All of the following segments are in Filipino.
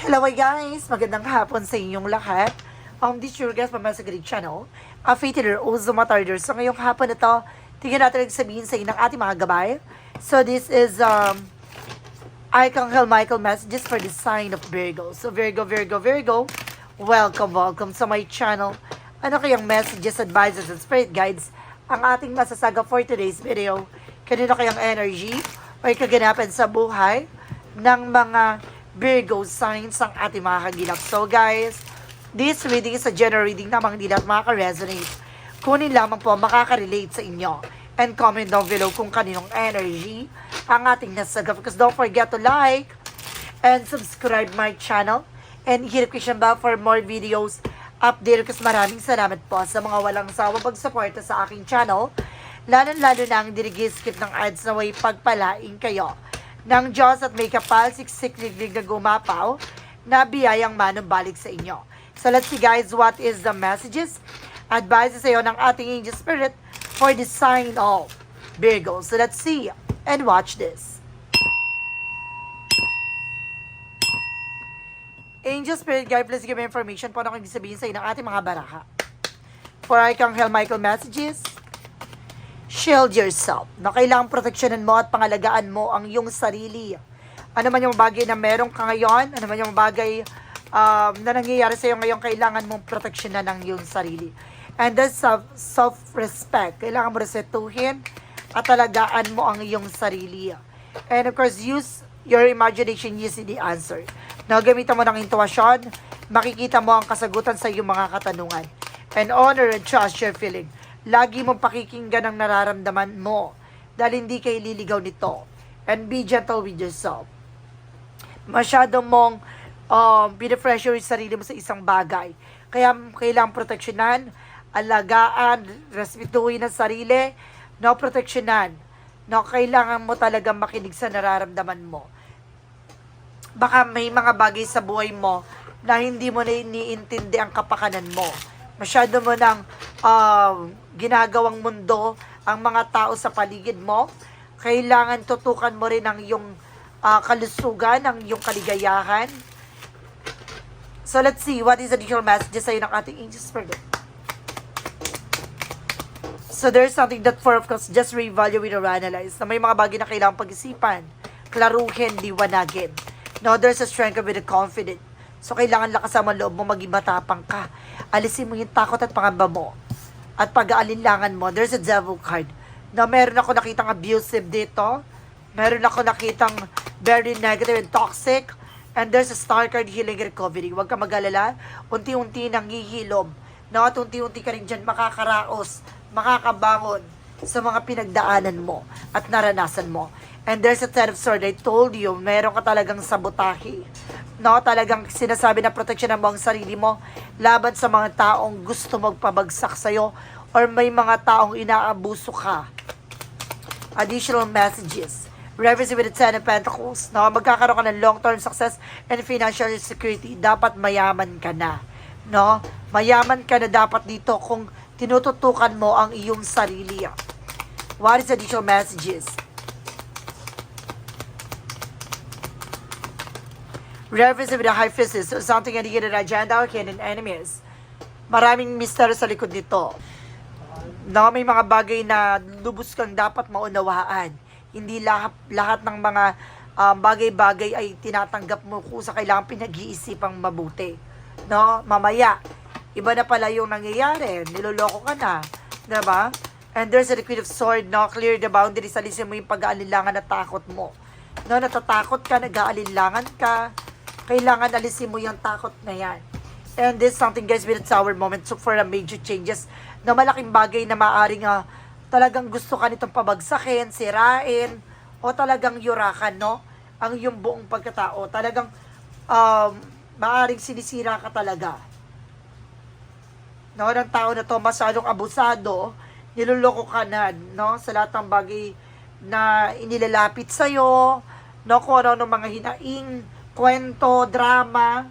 Hello guys! Magandang hapon sa inyong lahat. Um, this is your guest from sa Greek Channel. A fated Ozo Matarder. So ngayong hapon na to, tingnan natin ang sabihin sa inyo ng ating mga gabay. So this is um, Archangel Michael messages for the sign of Virgo. So Virgo, Virgo, Virgo, welcome, welcome sa my channel. Ano kayang messages, advices, and spirit guides ang ating masasaga for today's video? Kanino kayang energy o kaganapan sa buhay ng mga Virgo signs ang ating mga kagilap. So guys, this reading is a general reading namang hindi lahat makaka-resonate. Kunin lamang po makaka-relate sa inyo. And comment down below kung kaninong energy ang ating nasaga. Because don't forget to like and subscribe my channel. And hit the question bell for more videos update. Kasi maraming salamat po sa mga walang sawa pagsuporta sa aking channel. Lalo-lalo na ang dirigi-skip ng ads na way pagpalaing kayo ng Diyos at may kapal, siksik-liglig na gumapaw na biyayang manumbalik sa inyo. So let's see guys, what is the messages? Advice sa iyo ng ating angel spirit for the sign of Virgo. So let's see and watch this. Angel Spirit Guide, please give me information po ano kung sabihin sa inyo ng ating mga baraha. For Archangel Michael messages, shield yourself. Na kailangang proteksyonan mo at pangalagaan mo ang iyong sarili. Ano man yung bagay na meron ka ngayon, ano man yung bagay um, na nangyayari sa iyo ngayon, kailangan mong proteksyonan ang iyong sarili. And that's self, self-respect. Kailangan mo respetuhin at alagaan mo ang iyong sarili. And of course, use your imagination, use the answer. Na gamitan mo ng intuasyon, makikita mo ang kasagutan sa iyong mga katanungan. And honor and trust your feeling. Lagi mong pakikinggan ang nararamdaman mo dahil hindi kayo liligaw nito. And be gentle with yourself. Masyado mong um, pinipressure yung sarili mo sa isang bagay. Kaya kailangang proteksyonan, alagaan, respetuhin ang sarili, no proteksyonan. No, kailangan mo talagang makinig sa nararamdaman mo. Baka may mga bagay sa buhay mo na hindi mo na iniintindi ang kapakanan mo. Masyado mo nang um, ginagawang mundo ang mga tao sa paligid mo. Kailangan tutukan mo rin ang iyong ah, kalusugan, ang iyong kaligayahan. So let's see, what is the additional messages sa'yo ng ating angels for good? So there's something that for of course just reevaluate or analyze na may mga bagay na kailangang pag-isipan, klaruhin, liwanagin. No, there's a strength with the confident. So kailangan lakasan mo ang loob mo, maging matapang ka. Alisin mo yung takot at pangamba mo. At pag-aalinlangan mo, there's a devil card. No, meron ako nakitang abusive dito. Meron ako nakitang very negative and toxic. And there's a star card healing recovery. Huwag ka mag-alala. Unti-unti nang hihilom. No, at unti-unti ka rin dyan makakaraos, makakabangon sa mga pinagdaanan mo at naranasan mo. And there's a ten of sword. I told you, meron ka talagang sabotahe. No, talagang sinasabi na proteksyon mo ang sarili mo laban sa mga taong gusto magpabagsak sa'yo or may mga taong inaabuso ka. Additional messages. Reverse with the Ten of Pentacles. No, magkakaroon ka ng long-term success and financial security. Dapat mayaman ka na. No? Mayaman ka na dapat dito kung tinututukan mo ang iyong sarili. What is additional messages? Reverse with high fishes. So something in the hidden agenda or hidden enemies. Maraming misteryo sa likod nito. No, may mga bagay na lubos kang dapat maunawaan. Hindi lahat, lahat ng mga um, bagay-bagay ay tinatanggap mo kung sa kailangan pinag-iisipang mabuti. No, mamaya, iba na pala yung nangyayari. Niloloko ka na. Diba? And there's a Queen of Sword, no? Clear the boundaries. Alisin mo yung pag-aalilangan at takot mo. No, natatakot ka, nag-aalilangan ka. Kailangan alisin mo yung takot na yan. And this something guys with its our moment so for a major changes na malaking bagay na maaring ah, talagang gusto ka nitong pabagsakin, sirain, o talagang yurakan, no? Ang iyong buong pagkatao. Talagang um, maaring sinisira ka talaga. No, ng tao na to masyadong abusado, niloloko ka na, no? Sa lahat ng bagay na inilalapit sa'yo, no? Kung ano mga hinaing, kwento, drama,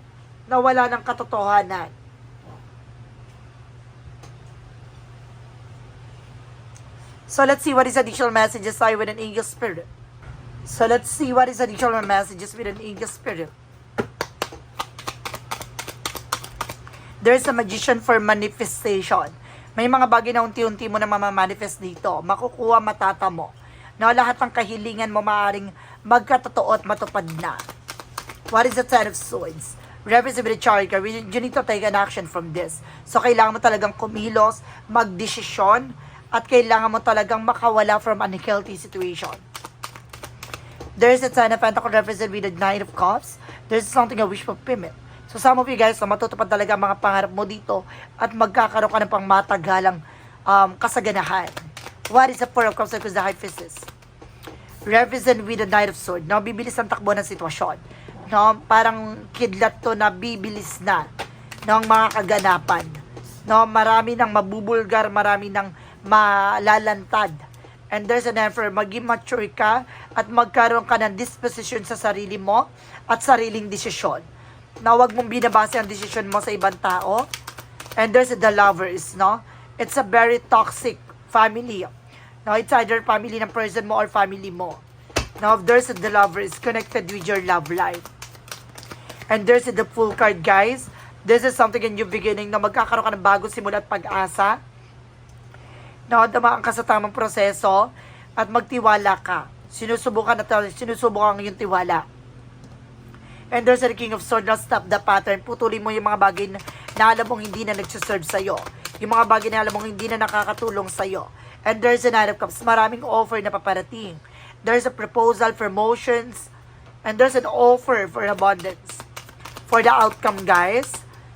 na wala ng katotohanan. So let's see what is additional messages tayo with an angel spirit. So let's see what is additional messages with an angel spirit. There's a magician for manifestation. May mga bagay na unti-unti mo na mamamanifest dito. Makukuha matata mo. Na lahat ng kahilingan mo maaaring magkatotoo at matupad na. What is the Ten of Swords? Represent with the chart card, you need to take an action from this. So, kailangan mo talagang kumilos, magdesisyon, at kailangan mo talagang makawala from unhealthy situation. There's a Ten of Pentacles represent with the Knight of Cups. There's something a wish fulfillment. So, some of you guys, na matutupad talaga ang mga pangarap mo dito at magkakaroon ka ng pang matagalang um, kasaganahan. What is the Four of Cups because the High Priestess? represent with the Knight of Sword, no? Bibilis ang takbo ng sitwasyon. No? Parang kidlat to na bibilis na ng mga kaganapan. No? Marami nang mabubulgar, marami nang malalantad. And there's an effort, maging mature ka at magkaroon ka ng disposition sa sarili mo at sariling desisyon. Na huwag mong binabase ang desisyon mo sa ibang tao. And there's the lovers, no? It's a very toxic family. No, it's either family ng person mo or family mo. Now, there's the lover is connected with your love life. And there's the full card, guys. This is something in new beginning na magkakaroon ka ng bagong simula at pag-asa. No, damaan ka sa tamang proseso at magtiwala ka. Sinusubukan at sinusubukan ang iyong tiwala. And there's the King of Swords na stop the pattern. Putulin mo yung mga bagay na, na alam mong hindi na nagsiserve sa'yo. Yung mga bagay na alam mong hindi na nakakatulong sa'yo. And there's a Nine of Cups. Maraming offer na paparating. There's a proposal for motions. And there's an offer for abundance. For the outcome, guys.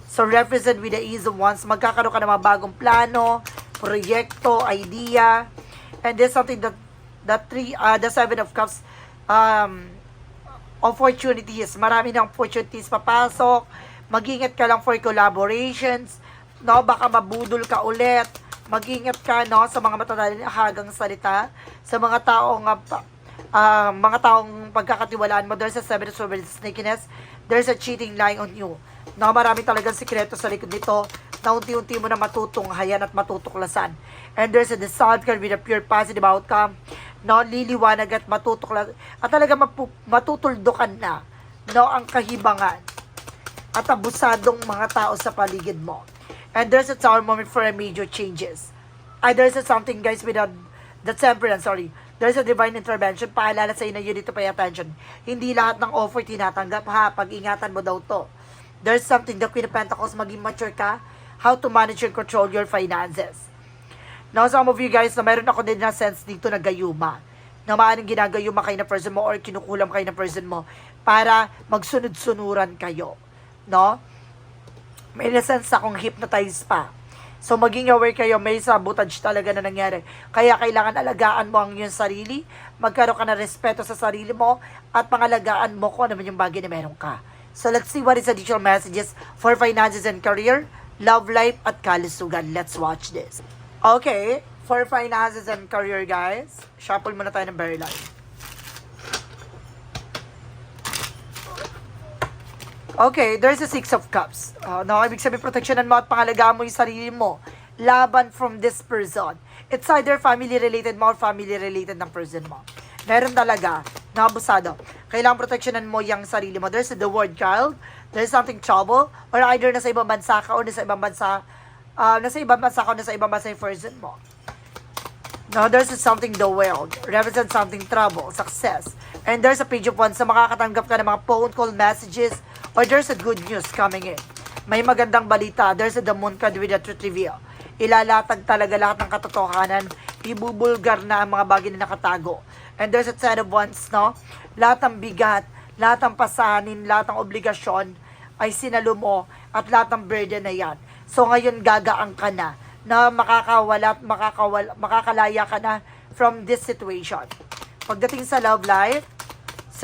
So, represent with the ease of wands. Magkakaroon ka ng mga bagong plano, proyekto, idea. And there's something that the three, uh, the seven of cups, um, opportunities. Marami ng opportunities papasok. Mag-ingat ka lang for collaborations. No, baka mabudol ka ulit. Mag-ingat ka no sa mga matatahagang salita, sa mga taong uh, ah, mga taong pagkakatiwalaan mo. There's a seven of swords sneakiness. There's a cheating lying on you. No, marami talagang sikreto sa likod nito na unti-unti mo na matutunghayan at matutuklasan. And there's a dissolved card with a pure positive outcome. No, liliwanag at matutuklas at talaga matutuldukan na no ang kahibangan at abusadong mga tao sa paligid mo. And there's a tower moment for a major changes. Ay, there's a something guys with a, the temperance, sorry. There's a divine intervention. Paalala sa inyo, you need to pay attention. Hindi lahat ng offer tinatanggap ha. Pag-ingatan mo daw to. There's something, the Queen of Pentacles, maging mature ka. How to manage and control your finances. Now, some of you guys, na meron ako din na sense dito na gayuma. Na maaaring ginagayuma kayo na person mo or kinukulam kayo na person mo para magsunod-sunuran kayo. No? May sense akong hypnotize pa. So, maging aware kayo, may sabotage talaga na nangyari. Kaya kailangan alagaan mo ang iyong sarili, magkaroon ka ng respeto sa sarili mo, at pangalagaan mo kung ano man yung bagay na meron ka. So, let's see what is additional messages for finances and career, love life, at kalusugan. Let's watch this. Okay, for finances and career, guys, shuffle muna tayo ng very life. Okay, there's a Six of Cups. Uh, no, ibig sabihin, proteksyonan mo at pangalagaan mo yung sarili mo. Laban from this person. It's either family-related mo or family-related ng person mo. Meron talaga, na abusado. Kailangan proteksyonan mo yung sarili mo. There's the word child. There's something trouble. Or either nasa ibang bansa ka o nasa ibang bansa, uh, nasa ibang bansa ka o nasa ibang bansa yung person mo. No, there's something the world. Represent something trouble, success. And there's a page of one sa makakatanggap ka ng mga phone call messages or there's a good news coming in. May magandang balita. There's a the moon card with a truth reveal. Ilalatag talaga lahat ng katotohanan. Ibubulgar na ang mga bagay na nakatago. And there's a ten of wands, no? Lahat ng bigat, lahat ng pasanin, lahat ng obligasyon ay sinalo mo at lahat ng burden na yan. So ngayon gagaang ka na na makakawala at makakawala, makakalaya ka na from this situation. Pagdating sa love life,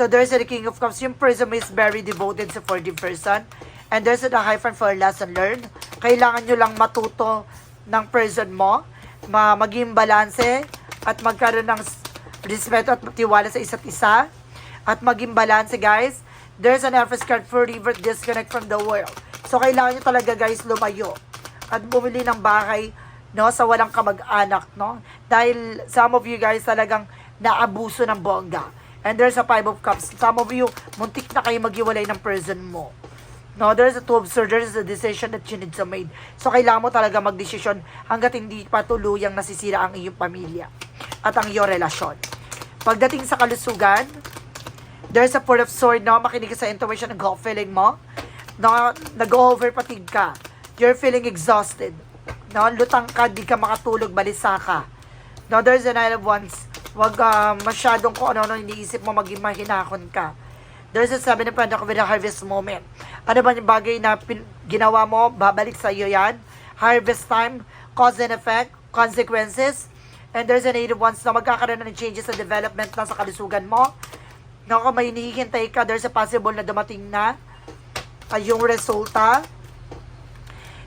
so there's a King of Cups. Yung person is very devoted sa for the person. And there's a hyphen for lesson learned. Kailangan nyo lang matuto ng person mo, ma maging balanse, at magkaroon ng respeto at tiwala sa isa't isa. At maging balanse, guys. There's an Empress card for river disconnect from the world. So, kailangan nyo talaga, guys, lumayo at bumili ng bahay no sa walang kamag-anak no dahil some of you guys talagang naabuso ng bongga and there's a five of cups some of you muntik na kayo maghiwalay ng person mo No, there's a to observe, there's a decision that you need to make. So, kailangan mo talaga magdesisyon hanggat hindi pa tuluyang nasisira ang iyong pamilya at ang iyong relasyon. Pagdating sa kalusugan, there's a four of sword, no? Makinig sa intuition ng gut feeling mo. No? Nag-over-fatigue ka. You're feeling exhausted. No? Lutang ka, di ka makatulog, balisa ka. No, there's a nine of wands. Huwag ah, masyadong kung ano-ano iniisip mo, maging mahinahon ka. There's a seven of pentacles with a harvest moment. Ano ba yung bagay na pin- ginawa mo, babalik sa iyo yan. Harvest time, cause and effect, consequences. And there's an eight of wands na magkakaroon ng changes sa development na sa kalusugan mo. No, kung may hinihintay ka, there's a possible na dumating na ay yung resulta.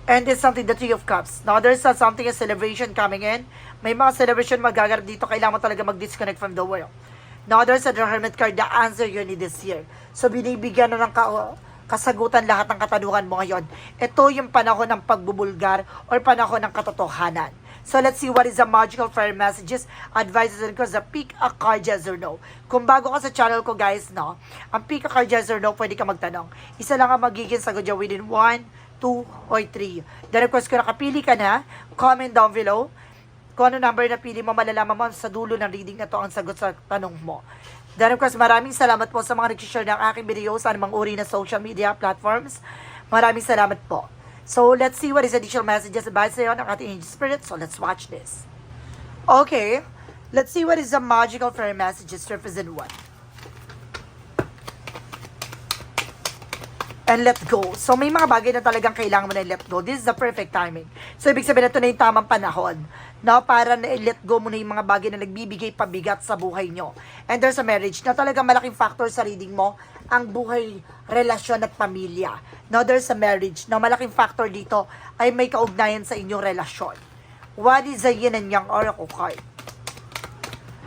And it's something, the Three of Cups. Now, there's a, something, a celebration coming in. May mga celebration magagarap dito. Kailangan mo talaga mag-disconnect from the world. Now, there's a the Hermit card, the answer you need this year. So, binibigyan na ng ka- kasagutan lahat ng katanungan mo ngayon. Ito yung panahon ng pagbubulgar or panahon ng katotohanan. So, let's see what is the magical fire messages, advices, and because the pick a card, yes or no. Kung bago ka sa channel ko, guys, no, ang pick a card, yes or no, pwede ka magtanong. Isa lang ang magiging sagot dyan within 1, 2, or 3. Then, of course, kung nakapili ka na, comment down below kung ano number na pili mo, malalaman mo sa dulo ng reading na to ang sagot sa tanong mo. Then of course, maraming salamat po sa mga nag-share ng aking video sa anumang uri na social media platforms. Maraming salamat po. So, let's see what is additional messages about sa'yo ng ating angel spirit. So, let's watch this. Okay, let's see what is the magical fairy messages represent what. And let go. So, may mga bagay na talagang kailangan mo na let go. This is the perfect timing. So, ibig sabihin na na yung tamang panahon. No, para na let go mo na yung mga bagay na nagbibigay pabigat sa buhay nyo. And there's a marriage na talagang malaking factor sa reading mo, ang buhay, relasyon at pamilya. No, there's a marriage na malaking factor dito ay may kaugnayan sa inyong relasyon. What is the yin and yang oracle card?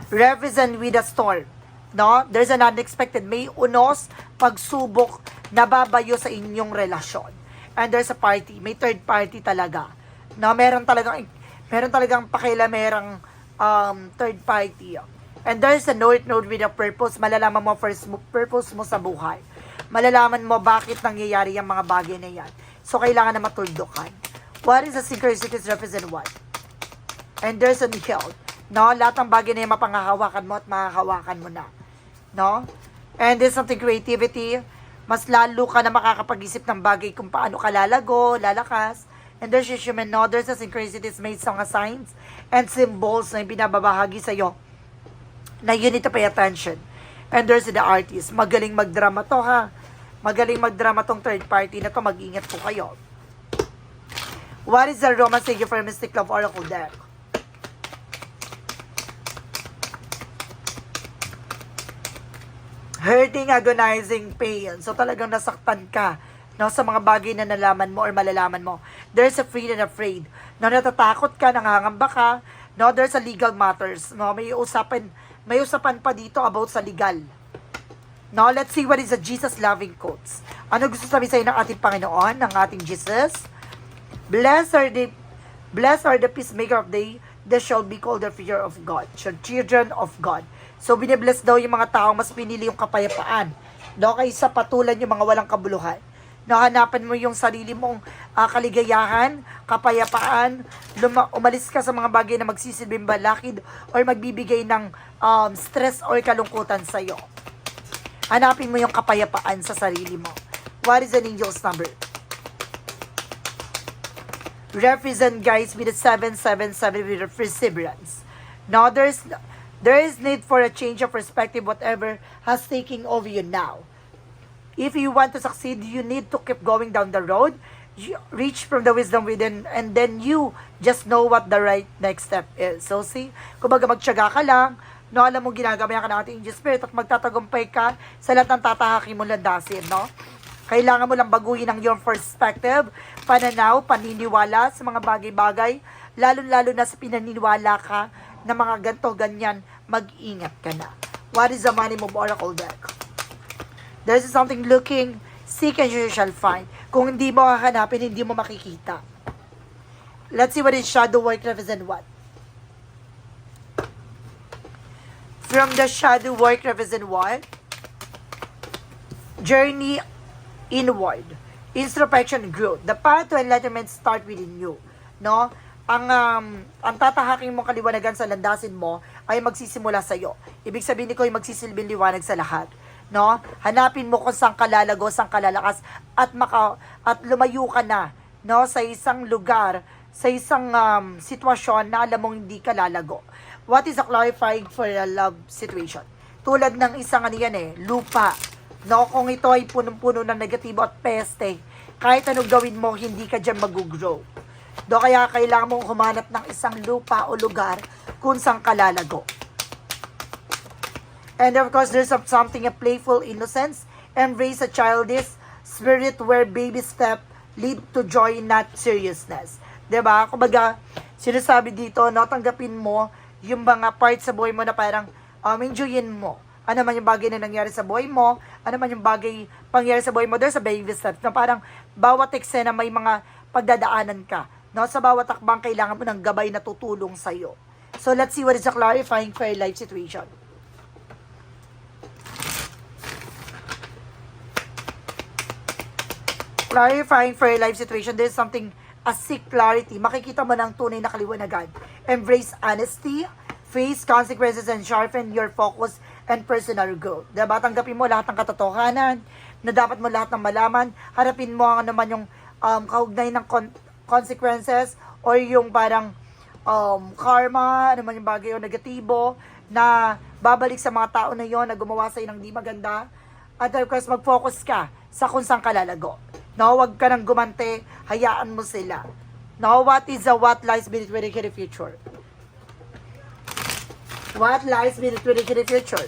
represent with a storm. No? There's an unexpected, may unos, pagsubok, nababayo sa inyong relasyon. And there's a party, may third party talaga. No, meron talagang meron talagang pakialamerang um, third party. And there's a north node with a purpose. Malalaman mo first mo, purpose mo sa buhay. Malalaman mo bakit nangyayari yung mga bagay na yan. So, kailangan na matuldukan. What is a synchronicities represent what? And there's a health. No? Lahat ng bagay na yung mapanghahawakan mo at mahahawakan mo na. No? And there's something creativity. Mas lalo ka na makakapag-isip ng bagay kung paano ka lalago, lalakas. And there's your human no? There's a synchronicities made sa mga signs and symbols na binababahagi sa'yo na you need to pay attention. And there's the artist. Magaling magdrama to ha. Magaling magdrama tong third party na to. Mag-ingat po kayo. What is the romance figure for Mystic Love Oracle deck? Hurting, agonizing pain. So talagang nasaktan ka no, sa mga bagay na nalaman mo or malalaman mo. There's a afraid and afraid. No, natatakot ka, nangangamba ka. No, there's a legal matters. No, may usapan, may usapan pa dito about sa legal. No, let's see what is the Jesus loving quotes. Ano gusto sabihin sa'yo ng ating Panginoon, ng ating Jesus? Blessed are the blessed are the peacemaker of day, they shall be called the fear of God. So, children of God. So, binibless daw yung mga taong mas pinili yung kapayapaan. No, kaysa patulan yung mga walang kabuluhan. No, hanapan mo yung sarili mong ah, kaligayahan, kapayapaan, luma- umalis ka sa mga bagay na magsisilbing balakid or magbibigay ng um, stress or kalungkutan sa'yo. Hanapin mo yung kapayapaan sa sarili mo. What is an angel's number? Represent guys with a 777 with a perseverance. Now there's there is need for a change of perspective whatever has taken over you now. If you want to succeed, you need to keep going down the road. You reach from the wisdom within and then you just know what the right next step is. So see, kumbaga magtiyaga ka lang, no, alam mo ginagabayan ka ng ating angel spirit at magtatagumpay ka sa lahat ng tatahaki mo landasin, no? Kailangan mo lang baguhin ang iyong perspective, pananaw, paniniwala sa mga bagay-bagay, lalo-lalo na sa pinaniniwala ka na mga ganto ganyan, mag-ingat ka na. What is the money move oracle deck? There is something looking, seek and you shall find. Kung hindi mo hahanapin, hindi mo makikita. Let's see what is shadow work represent what? From the shadow work represent what? Journey inward. introspection growth. The path to enlightenment start within you. No? Ang um, ang tatahaking mong kaliwanagan sa landasin mo ay magsisimula sa iyo. Ibig sabihin ko ay magsisilbing liwanag sa lahat. No? Hanapin mo kung saan ka lalago, saan ka at maka at lumayo ka na no sa isang lugar, sa isang um, sitwasyon na alam mong hindi ka lalago. What is a clarifying for a love situation? Tulad ng isang ano yan eh, lupa. No, kung ito ay punong-puno ng negatibo at peste, kahit anong gawin mo, hindi ka dyan mag-grow. Do kaya kailangan mong humanap ng isang lupa o lugar kung saan ka lalago. And of course, there's some- something a playful innocence. Embrace a childish spirit where baby step lead to joy, not seriousness. ba? Kumbaga, sinasabi dito, no, tanggapin mo yung mga parts sa buhay mo na parang um, enjoyin mo. Ano man yung bagay na nangyari sa buhay mo, ano man yung bagay pangyari sa buhay mo, there's a baby steps na parang bawat eksena may mga pagdadaanan ka. No? Sa bawat takbang, kailangan mo ng gabay na tutulong sa'yo. So, let's see what is the clarifying for your life situation. clarifying for your life situation, there's something, a seek clarity. Makikita mo ng tunay na kaliwanagan. Embrace honesty, face consequences, and sharpen your focus and personal growth. Diba? Tanggapin mo lahat ng katotohanan, na dapat mo lahat ng malaman. Harapin mo ang naman yung um, kaugnay ng consequences or yung parang um, karma, ano man yung bagay o negatibo na babalik sa mga tao na yon na gumawa sa'yo ng di maganda. At of course, mag-focus ka sa kung saan ka lalago. No, wag ka nang gumante, hayaan mo sila. No, what is the what lies between the future? What lies between the future?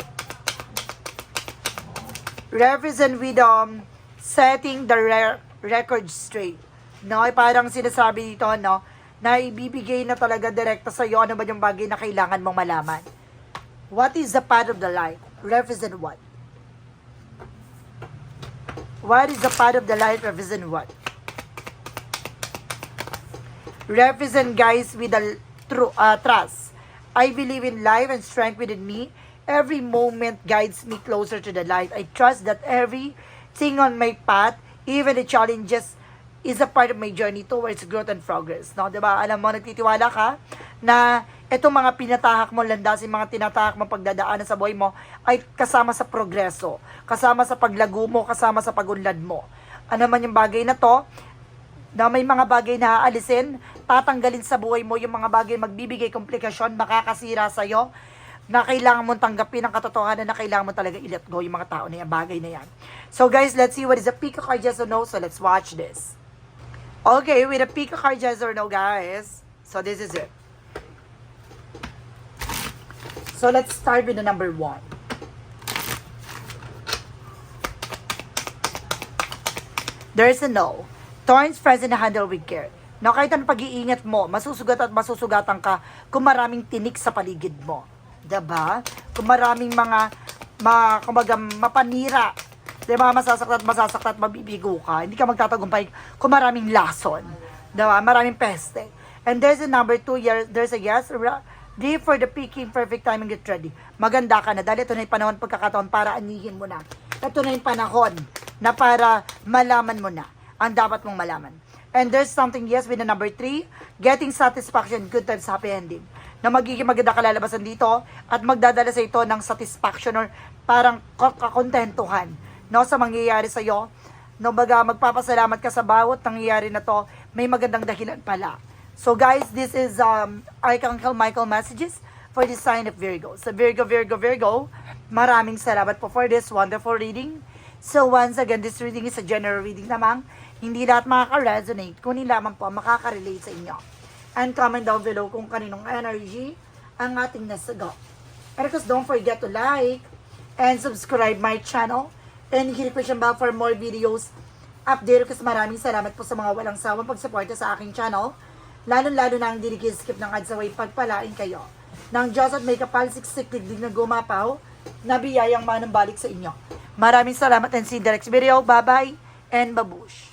Represent with um, setting the re- record straight. No, ay parang sinasabi dito, no, na ibibigay na talaga direkta sa iyo ano ba yung bagay na kailangan mong malaman. What is the path of the life? Represent what? What is the part of the life represent what? Represent guys with a true uh, trust. I believe in life and strength within me. Every moment guides me closer to the light. I trust that everything on my path, even the challenges, is a part of my journey towards growth and progress. No, 'di ba? Alam mo, nagtitiwala ka na itong mga pinatahak mo, landasin, mga tinatahak mo pagdadaanan sa buhay mo ay kasama sa progreso, kasama sa paglago mo, kasama sa pagunlad mo. Ano man yung bagay na to, na may mga bagay na aalisin, tatanggalin sa buhay mo yung mga bagay magbibigay komplikasyon, makakasira sa'yo, na kailangan mong tanggapin ang katotohanan na kailangan mo talaga i-let go yung mga tao na yan, bagay na yan. So guys, let's see what is a card yes or no. So let's watch this. Okay, with a pick a card yes or no, guys. So this is it. So let's start with the number one. There's a no. Thorns present handle with care. No, kahit ang pag-iingat mo, masusugat at masusugatan ka kung maraming tinik sa paligid mo. ba? Kung maraming mga, ma, kumbaga, mapanira. 'Di ba? Masasaktan at masasaktan at mabibigo ka. Hindi ka magtatagumpay kung maraming lason. 'Di ba? Maraming peste. And there's a number two, there's a yes, Day for the peaking, perfect timing, get ready. Maganda ka na dahil ito na yung panahon pagkakataon para anihin mo na. Ito na yung panahon na para malaman mo na ang dapat mong malaman. And there's something, yes, with the number three, getting satisfaction, good times, happy ending. Na magiging maganda kalalabasan dito at magdadala sa ito ng satisfaction or parang ka- kakontentuhan no, sa mangyayari sa iyo. No, baga, magpapasalamat ka sa bawat nangyayari na to, may magandang dahilan pala. So guys, this is um, Archangel Michael messages for the sign of Virgo. So Virgo, Virgo, Virgo, maraming salamat po for this wonderful reading. So once again, this reading is a general reading lamang. Hindi lahat makaka-resonate, kunin lamang po makaka-relate sa inyo. And comment down below kung kaninong energy ang ating nasagot. And of course, don't forget to like and subscribe my channel and hit the bell for more videos update kasi maraming salamat po sa mga walang sawang pagsuporta sa aking channel. Lalo-lalo na ang skip ng ads away pagpalain kayo. Nang Diyos at may kapalsiksik digdig na gumapaw, na biyayang sa inyo. Maraming salamat and see you next video. Bye-bye and babush.